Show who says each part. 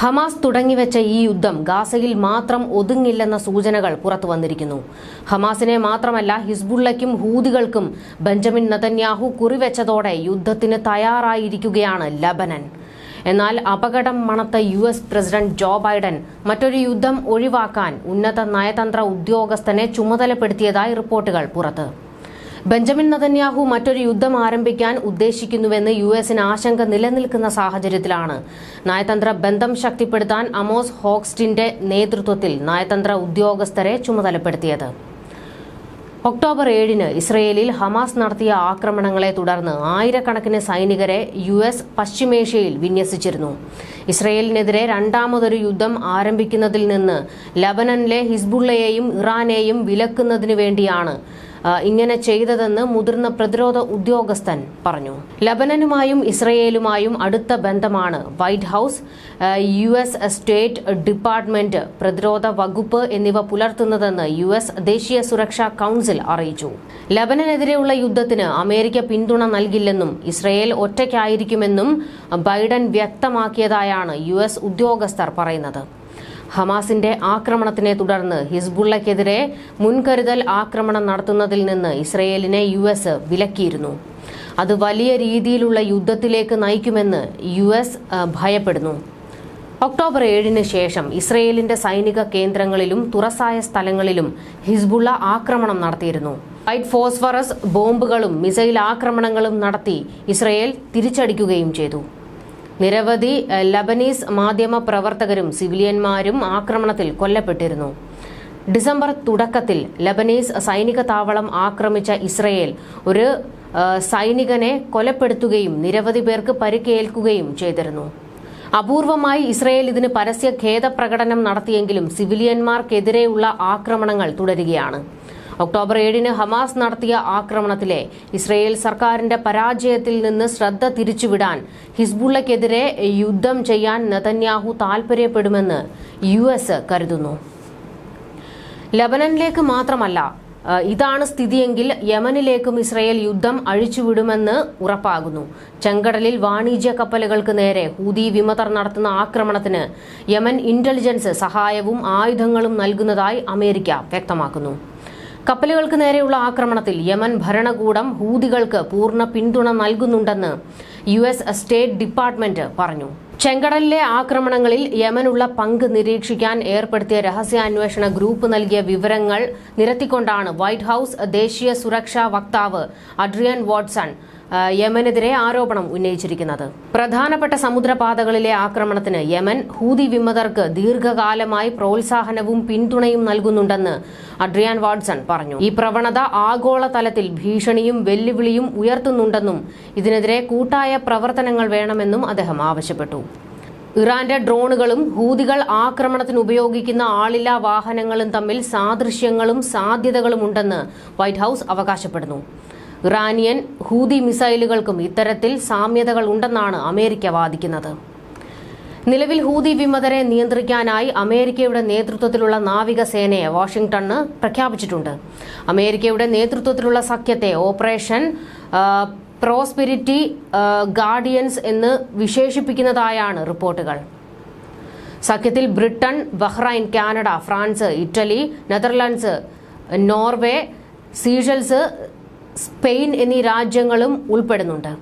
Speaker 1: Hamas തുടങ്ങിവെച്ച ഈ യുദ്ധം ഗാസയിൽ മാത്രം ഒതുങ്ങില്ലെന്ന സൂചനകൾ പുറത്തു വന്നിരിക്കുന്നു. ഹമാസിനെ മാത്രമല്ല ഹിസ്ബുള്ളയ്ക്കും ഹൂദികൾക്കും ബെഞ്ചമിൻ നതന്യാഹു കുറിവെച്ചതോടെ യുദ്ധത്തിന് തയ്യാറായിരിക്കുകയാണ് ലബനൻ. എന്നാൽ അപകടം മണത്ത U S president Joe Biden മറ്റൊരു യുദ്ധം ഒഴിവാക്കാൻ ഉന്നത നയതന്ത്ര ഉദ്യോഗസ്ഥനെ ചുമതലപ്പെടുത്തിയതായി റിപ്പോർട്ടുകൾ പുറത്ത്. ബെഞ്ചമിൻ നതന്യാഹു മറ്റൊരു യുദ്ധം ആരംഭിക്കാൻ ഉദ്ദേശിക്കുന്നുവെന്ന് യു എസിന് ആശങ്ക നിലനിൽക്കുന്ന സാഹചര്യത്തിലാണ്. നയതന്ത്ര ബന്ധം ശക്തിപ്പെടുത്താൻ അമോസ് ഹോക്സ്റ്റിന്റെ നേതൃത്വത്തിൽ നയതന്ത്ര ഉദ്യോഗസ്ഥരെ ചുമതലപ്പെടുത്തിയത്. ഒക്ടോബർ ഏഴിന് ഇസ്രയേലിൽ ഹമാസ് നടത്തിയ ആക്രമണങ്ങളെ തുടർന്ന് ആയിരക്കണക്കിന് സൈനികരെ യു എസ് പശ്ചിമേഷ്യയിൽ വിന്യസിച്ചിരുന്നു. ഇസ്രയേലിനെതിരെ രണ്ടാമതൊരു യുദ്ധം ആരംഭിക്കുന്നതിൽ നിന്ന് ലബനനിലെ ഹിസ്ബുള്ളയെയും ഇറാനെയും വിലക്കുന്നതിനു വേണ്ടിയാണ് ഇങ്ങനെ ചെയ്തതെന്ന് മുതിർന്ന പ്രതിരോധ ഉദ്യോഗസ്ഥൻ പറഞ്ഞു. ലബനനുമായും ഇസ്രയേലുമായും അടുത്ത ബന്ധമാണ് White House U S State Department പ്രതിരോധ വകുപ്പ് എന്നിവ പുലർത്തുന്നതെന്ന് യു എസ് ദേശീയ സുരക്ഷാ കൌൺസിൽ അറിയിച്ചു. ലബനനെതിരെയുള്ള യുദ്ധത്തിന് അമേരിക്ക പിന്തുണ നൽകില്ലെന്നും ഇസ്രയേൽ ഒറ്റയ്ക്കായിരിക്കുമെന്നും ബൈഡൻ വ്യക്തമാക്കിയതായാണ് യു എസ് ഉദ്യോഗസ്ഥർ പറയുന്നത്. ഹമാസിന്റെ ആക്രമണത്തിനെ തുടർന്ന് ഹിസ്ബുള്ളയ്ക്കെതിരെ മുൻകരുതൽ ആക്രമണം നടത്തുന്നതിൽ നിന്ന് ഇസ്രയേലിനെ യു എസ് വിലക്കിയിരുന്നു. അത് വലിയ രീതിയിലുള്ള യുദ്ധത്തിലേക്ക് നയിക്കുമെന്ന് യു എസ് ഭയപ്പെടുന്നു. ഒക്ടോബർ ഏഴിന് ശേഷം ഇസ്രയേലിന്റെ സൈനിക കേന്ദ്രങ്ങളിലും തുറസായ സ്ഥലങ്ങളിലും ഹിസ്ബുള്ള ആക്രമണം നടത്തിയിരുന്നു. വൈറ്റ് ഫോസ്ഫറസ് ബോംബുകളും മിസൈൽ ആക്രമണങ്ങളും നടത്തി ഇസ്രയേൽ തിരിച്ചടിക്കുകയും ചെയ്തു. നിരവധി ലബനീസ് മാധ്യമ പ്രവർത്തകരും സിവിലിയന്മാരും ആക്രമണത്തിൽ കൊല്ലപ്പെട്ടിരുന്നു. ഡിസംബർ തുടക്കത്തിൽ ലബനീസ് സൈനിക താവളം ആക്രമിച്ച ഇസ്രയേൽ ഒരു സൈനികനെ കൊലപ്പെടുത്തുകയും നിരവധി പേർക്ക് പരിക്കേൽക്കുകയും ചെയ്തിരുന്നു. അപൂർവമായി ഇസ്രയേൽ ഇതിന് പരസ്യ ഖേദപ്രകടനം നടത്തിയെങ്കിലും സിവിലിയന്മാർക്കെതിരെയുള്ള ആക്രമണങ്ങൾ തുടരുകയാണ്. ഒക്ടോബർ ഏഴിന് ഹമാസ് നടത്തിയ ആക്രമണത്തിലെ ഇസ്രയേൽ സർക്കാരിന്റെ പരാജയത്തിൽ നിന്ന് ശ്രദ്ധ തിരിച്ചുവിടാൻ ഹിസ്ബുള്ളയ്ക്കെതിരെ യുദ്ധം ചെയ്യാൻ നതന്യാഹു താൽപര്യപ്പെടുമെന്ന് യു എസ് കരുതുന്നു. ലബനനിലേക്ക് മാത്രമല്ല ഇതാണ് സ്ഥിതിയെങ്കിൽ യമനിലേക്കും ഇസ്രയേൽ യുദ്ധം അഴിച്ചുവിടുമെന്ന് ഉറപ്പാകുന്നു. ചെങ്കടലിൽ വാണിജ്യ കപ്പലുകൾക്ക് നേരെ ഹൂതി വിമതർ നടത്തുന്ന ആക്രമണത്തിന് യമൻ ഇന്റലിജൻസ് സഹായവും ആയുധങ്ങളും നൽകുന്നതായി അമേരിക്ക വ്യക്തമാക്കുന്നു. കപ്പലുകൾക്ക് നേരെയുള്ള ആക്രമണത്തിൽ യമൻ ഭരണകൂടം ഹൂതികൾക്ക് പൂർണ പിന്തുണ നൽകുന്നുണ്ടെന്ന് യു സ്റ്റേറ്റ് ഡിപ്പാർട്ട്മെന്റ് പറഞ്ഞു. ചെങ്കടലിലെ ആക്രമണങ്ങളിൽ യമനുള്ള പങ്ക് നിരീക്ഷിക്കാൻ ഏർപ്പെടുത്തിയ രഹസ്യാന്വേഷണ ഗ്രൂപ്പ് നൽകിയ വിവരങ്ങൾ നിരത്തിക്കൊണ്ടാണ് വൈറ്റ് ഹൌസ് ദേശീയ സുരക്ഷാ വക്താവ് അഡ്രിയൻ വാട്സൺ യമനെതിരെ ആരോപണം ഉന്നയിച്ചിരിക്കുന്നത്. പ്രധാനപ്പെട്ട സമുദ്രപാതകളിലെ ആക്രമണത്തിന് യമൻ ഹൂതി വിമതർക്ക് ദീർഘകാലമായി പ്രോത്സാഹനവും പിന്തുണയും നൽകുന്നുണ്ടെന്ന് അഡ്രിയാൻ വാട്സൺ പറഞ്ഞു. ഈ പ്രവണത ആഗോളതലത്തിൽ ഭീഷണിയും വെല്ലുവിളിയും ഉയർത്തുന്നുണ്ടെന്നും ഇതിനെതിരെ കൂട്ടായ പ്രവർത്തനങ്ങൾ വേണമെന്നും അദ്ദേഹം ആവശ്യപ്പെട്ടു. ഇറാന്റെ ഡ്രോണുകളും ഹൂതികൾ ആക്രമണത്തിന് ഉപയോഗിക്കുന്ന ആളില്ലാ വാഹനങ്ങളും തമ്മിൽ സാദൃശ്യങ്ങളും സാധ്യതകളും ഉണ്ടെന്ന് വൈറ്റ് ഹൌസ് അവകാശപ്പെടുന്നു. ഇറാനിയൻ ഹൂതി മിസൈലുകൾക്കും ഇത്തരത്തിൽ സാമ്യതകൾ ഉണ്ടെന്നാണ് അമേരിക്ക വാദിക്കുന്നത്. നിലവിൽ ഹൂതി വിമതരെ നിയന്ത്രിക്കാനായി അമേരിക്കയുടെ നേതൃത്വത്തിലുള്ള നാവികസേനയെ വാഷിംഗ്ടണ് പ്രഖ്യാപിച്ചിട്ടുണ്ട്. അമേരിക്കയുടെ നേതൃത്വത്തിലുള്ള സഖ്യത്തെ ഓപ്പറേഷൻ പ്രോസ്പിരിറ്റി ഗാർഡിയൻസ് എന്ന് വിശേഷിപ്പിക്കുന്നതായാണ് റിപ്പോർട്ടുകൾ. സഖ്യത്തിൽ Britain Bahrain Canada France Italy Netherlands Norway Seychelles Spain എന്നീ രാജ്യങ്ങളും ഉൾപ്പെടുന്നുണ്ട്.